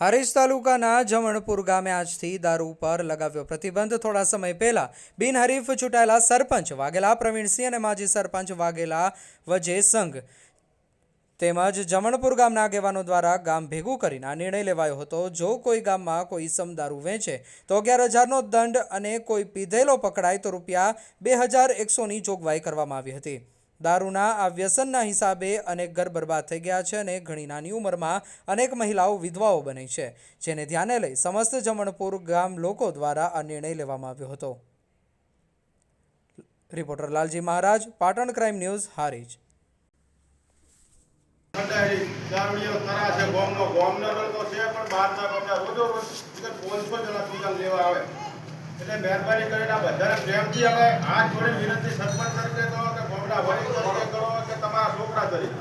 હારીજ તાલુકાના જમણપુર ગામે આજથી દારૂ પર લગાવ્યો પ્રતિબંધ. થોડા સમય પહેલા બિનહરીફ ચૂંટાયેલા સરપંચ વાઘેલા પ્રવીણસિંહ અને માજી સરપંચ વાઘેલા વજે સંઘ તેમજ જમણપુર ગામના આગેવાનો દ્વારા ગામ ભેગું કરીને આ નિર્ણય લેવાયો હતો. જો કોઈ ગામમાં કોઈ સમ દારૂ વેચે તો અગિયાર હજારનો દંડ અને કોઈ પીધેલો પકડાય તો રૂપિયા બે હજાર એકસોની જોગવાઈ કરવામાં આવી હતી. દારૂના આ વ્યસનના હિસાબે અનેક ઘર બરબાદ થઈ ગયા છે અને ઘણી નાની ઉંમરમાં અનેક મહિલાઓ વિધવાઓ બની છે, જેને ધ્યાને લઈ સમસ્ત જમણપુર ગામ લોકો દ્વારા આ નિર્ણય લેવામાં આવ્યો હતો. Reporter Lalji Maharaj, Patan crime news, Harij. છે લેવા આવે. એટલે મહેરબાની કરીને આ બધાને પ્રેમથી અમે હાથ જોડી વિનંતી સરપંચ તરીકે કરો કે ગોમડા વડી તરીકે કરો કે તમારા છોકરા તરીકે.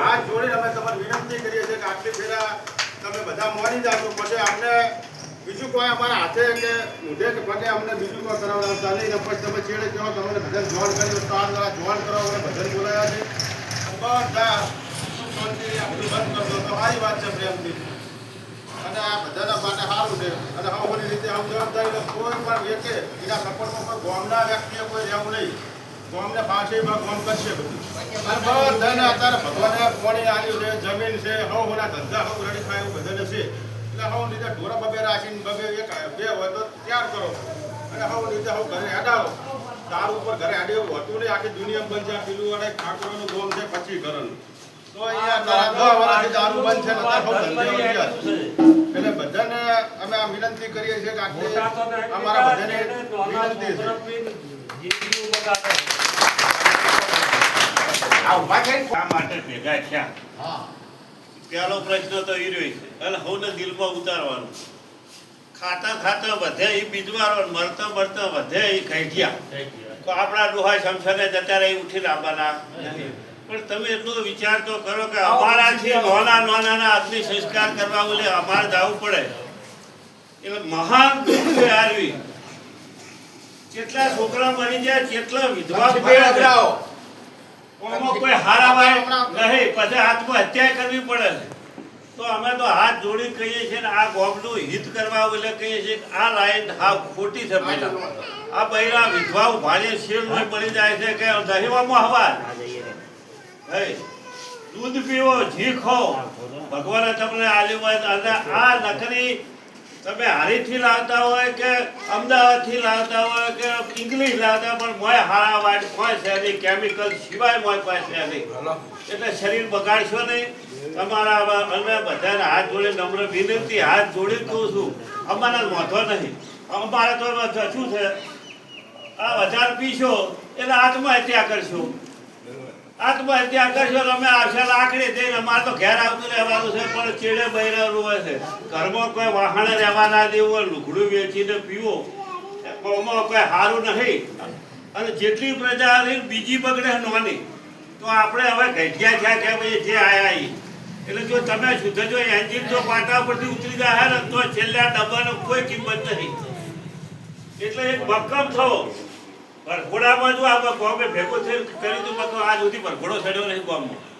હાથ જોડીને અમે તમારે વિનંતી કરીએ છીએ કે આટલી ફેરા તમે બધા મોડી જાશો પછી અમને બીજું કોઈ અમારા હાથે કે ઊંધે કે પગે અમને બીજું કોઈ કરાવડાવતા નહીં. ને પછી તમે છેડે કહો તમને બધાને જોડ કરી ચાર જણા જોડ કરો અને બધાને બોલાવ્યા છે. બધા સુખ બધું બંધ કરશો તમારી વાત છે પ્રેમથી. અને આ બધાના છે. અને અમારી રીતે આમ જવાબદારી કોઈ પણ વ્યક્તિ એના સપોર્ટમાં ગામના વ્યક્તિએ કોઈ રહેવું નહીં. ગામને પાસેમાં ગામ કરશે બધું. બધાને અત્યારે ભગવાને તો તૈયાર કરો. અને હવ ઘરે હેડાવો તાર ઉપર ઘરે હેડે એવું નહીં, આખી દુનિયા બંધ છે પેલું અને ઠાકોરનું ગોમ છે, પછી ઘરનું. તો અહીંયા દારૂ બંધ છે. અમે આ વિનંતી કરીએ છીએ કે આટલી અમારા બધાને વિનંતી છે. શા માટે ભેગા થયા? પહેલો પ્રશ્ન તો એ રહ્યો છે. અને હવને દિલમાં ઉતારવાનું. ખાતા ખાતા વધે એ બીજવારો મરતા મરતા વધે એ કઢિયા તો આપણા ડોહા શમશાને જતા રહી ઉઠીને આવવાના પણ તમે એટલો વિચાર તો કરો કે અમારાથી નાના નાના અગ્નિ સંસ્કાર કરવા બોલે અમારે જવું પડે. એટલે મહાન દુઃખ છે આરવી કેટલા છોકરા મરી ગયા કેટલા વિધવા પડે આમાં કોઈ હારાવાય નહીં પછી હાથમાં હત્યા કરવી પડે. તો અમે તો હાથ જોડી કહીએ છીએ ને આ ગોબનું હિત કરવા એટલે કહીએ છીએ કે આ લાઈન હાવ ખોટી છે પહેલા. આ બૈરા વિધવાઓ ભાડે શેર લોહી પડી જાય છે કે દહેવામાં હવા. હે દૂધ પીવો ઘી ખાઓ. ભગવાને તમને આલ્યું હોય અને આ નકરી તમે હારીથી લાવતા હોય કે અમદાવાદથી લાવતા હોય કે ઇંગ્લિશ લાવતા પણ મોય હાળા વાટ કોઈ છે નહીં કેમિકલ સિવાય મોય પાસે છે નહીં. એટલે શરીર બગાડશો નહીં. તમારા અમે બધાને હાથ જોડે નમ્ર વિનંતી હાથ જોડી કહું છું. અમારા મોઢો નહીં. અમારા તો શું છે? આ વધારે પીશો એટલે આત્મહત્યા કરશો. આત્મહત્યા કરશો તમે આવશે લાકડી થઈને અમારે તો ઘેર આવતું રહેવાનું છે, પણ ચેડે બૈરાનું હોય છે. ઘરમાં કોઈ વાહણે રહેવા ના દેવું લુગડું વેચીને પીવો. એમાં કોઈ સારું નહીં. અને જેટલી પ્રજા રહી બીજી બગડે નોની. તો આપણે હવે ઘટ્યા થયા કે ભાઈ જે આયા એ એટલે જો તમે શુદ્ધ જો એન્જિન જો પાટા પરથી ઉતરી જાય ને, તો છેલ્લા ડબ્બાનો કોઈ કિંમત નહીં. એટલે એક ભક્કમ થવો. વરઘોડામાં જો આ ગોમે ભેગો થઈ કરી તો આજ સુધી વરઘોડો ચડ્યો નહીં ગામમાં.